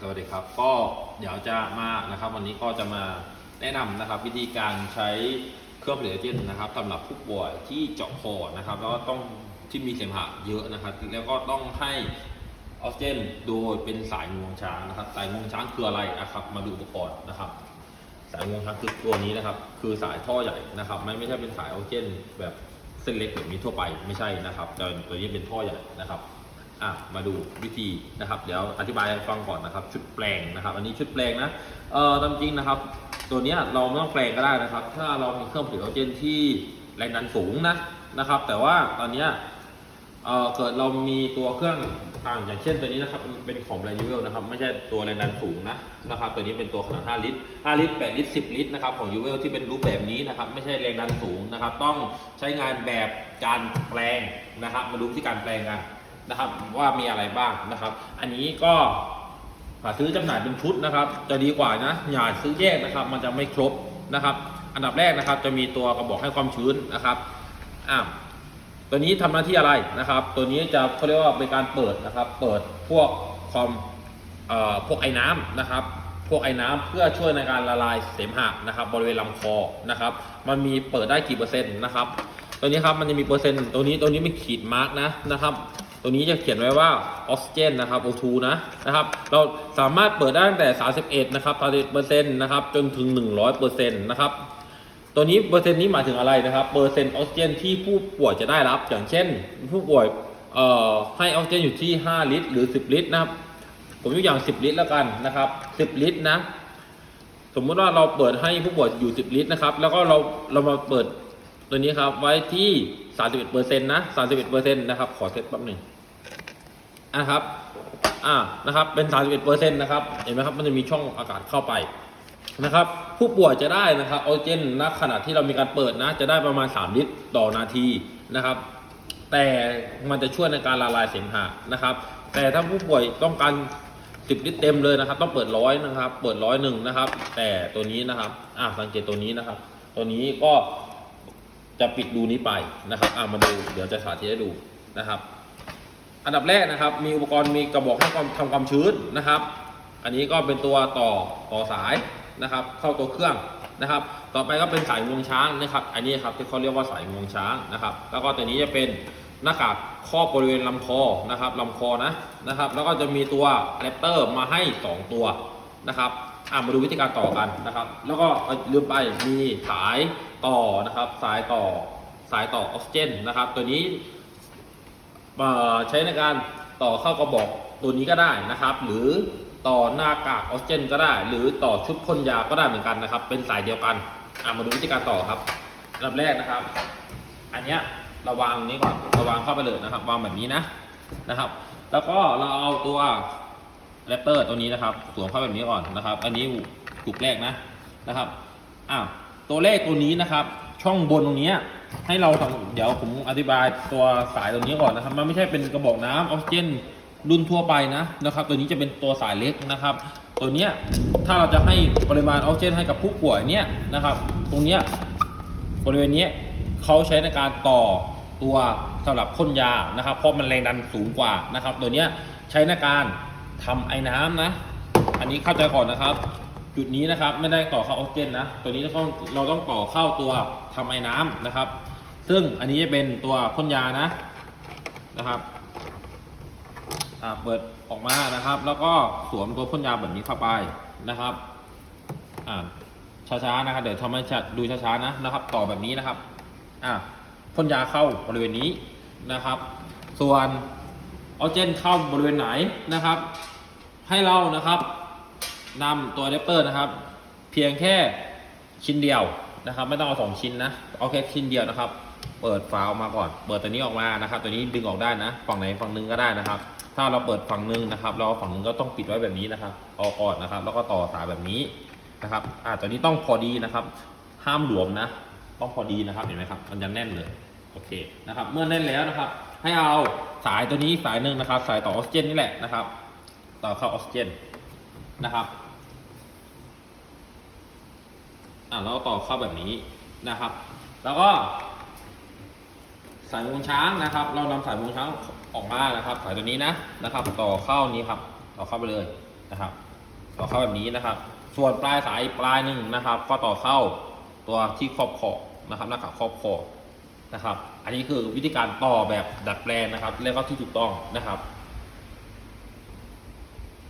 สวัสดีครับ ก็เดี๋ยวจะมานะครับ วันนี้ก็จะมาแนะนำนะครับ วิธีการใช้เครื่องผลิตออกซิเจนนะครับสำหรับผู้ป่วยที่เจาะคอนะครับแล้วก็ต้องที่มีเสมหะเยอะนะครับ แล้วก็ต้องให้ออกซิเจนโดยเป็นสายงวงช้างนะครับ สายงวงช้างคืออะไรนะครับ มาดูอุปกรณ์นะครับ สายงวงช้างคือตัวนี้นะครับ คือสายท่อใหญ่นะครับ ไม่ไม่ใช่เป็นสายออกซิเจนแบบเส้นเล็กแบบนี้ทั่วไปไม่ใช่นะครับแต่ตัวนี้เป็นท่อใหญ่นะครับ อะมาดูวิธีนะครับ เดี๋ยวอธิบายให้ฟังก่อนนะครับ ชุดแปลงนะครับ อันนี้ชุดแปลงนะเอ่อตามจริงนะครับ ตัวนี้เราไม่ต้องแปลงก็ได้นะครับ ถ้าเรามีเครื่องผลิตออกซิเจนที่แรงดันสูงนะนะครับ แต่ว่าตอนนี้เอ่อเกิดเรามีตัวเครื่องต่างอย่างเช่นตัวนี้นะครับเป็นของแบรนด์ยูเวลนะครับไม่ใช่ตัวแรงดันสูงนะนะครับ ตัวนี้เป็นตัวขนาด 5 ลิตร 5 ลิตร 8 ลิตร 10 ลิตรนะครับของยูเวลที่เป็นรูปแบบนี้นะครับไม่ใช่แรงดันสูงนะครับ ต้องใช้งานแบบการแปลงนะครับ มาดูที่การแปลงกัน นะครับว่ามีอะไรบ้างนะครับ อันนี้ก็หาซื้อจำหน่ายเป็นชุดนะครับ จะดีกว่านะอย่าซื้อแยกนะครับ มันจะไม่ครบนะครับ อันดับแรกนะครับ จะมีตัวกระบอกให้ความชื้นนะครับอ่าตัวนี้ทำหน้าที่อะไรนะครับ ตัวนี้จะเขาเรียกว่าเป็นการเปิดนะครับ เปิดพวกความเอ่อพวกไอ้น้ำนะครับ พวกไอ้น้ำเพื่อช่วยในการละลายเสมหะนะครับ บริเวณลำคอนะครับ มันมีเปิดได้กี่เปอร์เซ็นต์นะครับ ตัวนี้ครับมันจะมีเปอร์เซ็นต์ตัวนี้ตัวนี้ไม่ขีดมาร์กนะนะครับ ตัวนี้จะเขียนไว้ว่าออกซิเจนนะครับ O2 นะนะครับเราสามารถเปิดได้ตั้งแต่ 31นะครับ31%นะครับจนถึง 100%นะครับตัวนี้เปอร์เซ็นต์นี้หมายถึงอะไรนะครับเปอร์เซ็นต์ออกซิเจนที่ผู้ป่วยจะได้รับ อย่างเช่น ผู้ป่วยเอ่อให้ออกซิเจนอยู่ที่ 5 ลิตร หรือ 10 ลิตรนะครับ ผมยกอย่าง 10 ลิตรแล้วกันนะครับ 10 ลิตรนะสมมติว่าเราเปิดให้ผู้ป่วยอยู่ 10 ลิตรนะครับ แล้วก็เราเรามาเปิดตัวนี้ครับไว้ที่ 31%นะ 31%นะครับ ขอเซตแป๊บหนึ่ง อะครับ อ่า นะครับ เป็น 31%นะครับ เห็นไหมครับ มันจะมีช่องอากาศเข้าไปนะครับ ผู้ป่วยจะได้นะครับออกซิเจนณขณะที่เรามีการเปิดนะ จะได้ประมาณ 3 ลิตรต่อนาทีนะครับ แต่มันจะช่วยในการละลายเสมหะนะครับ แต่ถ้าผู้ป่วยต้องการ 10 ลิตรเต็มเลยนะครับ ต้องเปิดร้อยนะครับ เปิดร้อยหนึ่งนะครับ แต่ตัวนี้นะครับ อ่าสังเกตตัวนี้นะครับ ตัวนี้ก็จะปิดรูนี้ไปนะครับ อ่ามาดู เดี๋ยวจะสาธิตให้ดูนะครับ อันดับแรกนะครับ มีอุปกรณ์มีกระบอกให้ความทำความชื้นนะครับ อันนี้ก็เป็นตัวต่อต่อสายนะครับ เข้าตัวเครื่องนะครับ ต่อไปก็เป็นสายงวงช้างนะครับ อันนี้ครับที่เขาเรียกว่าสายงวงช้างนะครับ แล้วก็ตัวนี้จะเป็นหน้ากากครอบบริเวณลำคอนะครับลำคอนะนะครับ แล้วก็จะมีตัวอะแดปเตอร์มาให้ 2 ตัวนะครับอ่ามาดูวิธีการต่อกันนะครับ แล้วก็ลืมไปมีสายต่อนะครับ สายต่อสายต่อออกซิเจนนะครับ ตัวนี้ ใช้ในการต่อเข้ากระบอกตัวนี้ก็ได้นะครับ หรือต่อหน้ากากออกซิเจน ก็ได้ หรือต่อชุดพ่นยาก็ได้เหมือนกันนะครับ เป็นสายเดียวกันมาดูวิธีการต่อครับอันดับแรกนะครับ อันเนี้ยเราวางนี้ก่อนเราวางเข้าไปเลยนะครับ วางแบบนี้นะนะครับ แล้วก็เราเอาตัวแรปเตอร์ตัวนี้นะครับสวมเข้าแบบนี้ก่อนนะครับ อันนี้กลุ่มแรกนะนะครับอ้าวตัวเลขตัวนี้นะครับ ช่องบนตรงนี้ให้เราเดี๋ยวผมอธิบายตัวสายตัวนี้ก่อนนะครับ มันไม่ใช่เป็นกระบอกน้ำออกซิเจนรุ่นทั่วไปนะนะครับ ตัวนี้จะเป็นตัวสายเล็กนะครับ ตัวเนี้ยถ้าเราจะให้ปริมาณออกซิเจนให้กับผู้ป่วยเนี้ยนะครับ ตรงเนี้ยบริเวณนี้เขาใช้ในการต่อตัวสำหรับพ่นยานะครับ เพราะมันแรงดันสูงกว่านะครับ ตัวเนี้ยใช้ในการทำไอ้น้ำนะ อันนี้เข้าใจก่อนนะครับ จุดนี้นะครับไม่ได้ต่อเข้าออกซิเจนนะ ตัวนี้เราต้องเราต้องต่อเข้าตัวทำไอ้น้ำนะครับ ซึ่งอันนี้จะเป็นตัวพ่นยานะนะครับอ่าเปิดออกมานะครับ แล้วก็สวมตัวพ่นยาแบบนี้เข้าไปนะครับอ่าช้าๆนะครับ เดี๋ยวทำให้ดูช้าๆนะนะครับ ต่อแบบนี้นะครับอ่าพ่นยาเข้าบริเวณนี้นะครับ ส่วนออกซิเจนเข้าบริเวณไหนนะครับ ให้เรานะครับ นำตัวอะแดปเตอร์นะครับ เพียงแค่ชิ้นเดียวนะครับ ไม่ต้องเอาสองชิ้นนะเอาแค่ชิ้นเดียวนะครับ เปิดฝาออกมาก่อน เปิดตัวนี้ออกมานะครับ ตัวนี้ดึงออกได้นะ ฝั่งไหนฝั่งหนึงก็ได้นะครับ ถ้าเราเปิดฝั่งหนึงนะครับ เราฝั่งหนึงก็ต้องปิดไว้แบบนี้นะครับออกก่อนนะครับ แล้วก็ต่อสายแบบนี้นะครับอ่าตัวนี้ต้องพอดีนะครับ ห้ามหลวมนะ ต้องพอดีนะครับเห็นไหมครับ มันจะแน่นเลยโอเคนะครับ เมื่อแน่นแล้วนะครับ ให้เอาสายตัวนี้สายหนึ่งนะครับ สายต่อออกซิเจนนี่แหละนะครับ ต่อเข้าออกซิเจนนะครับ อ่าแล้วต่อเข้าแบบนี้นะครับ แล้วก็สายวงช้างนะครับ เรานำสายวงช้างออกมานะครับสายตัวนี้นะนะครับ ต่อเข้านี้ครับ ต่อเข้าไปเลยนะครับ ต่อเข้าแบบนี้นะครับ ส่วนปลายสายปลายหนึ่งนะครับ ก็ต่อเข้าตัวที่ครอบคอนะครับหน้ากากครอบคอนะครับ อันนี้คือวิธีการต่อแบบดัดแปลงนะครับ แล้วก็ที่ถูกต้องนะครับ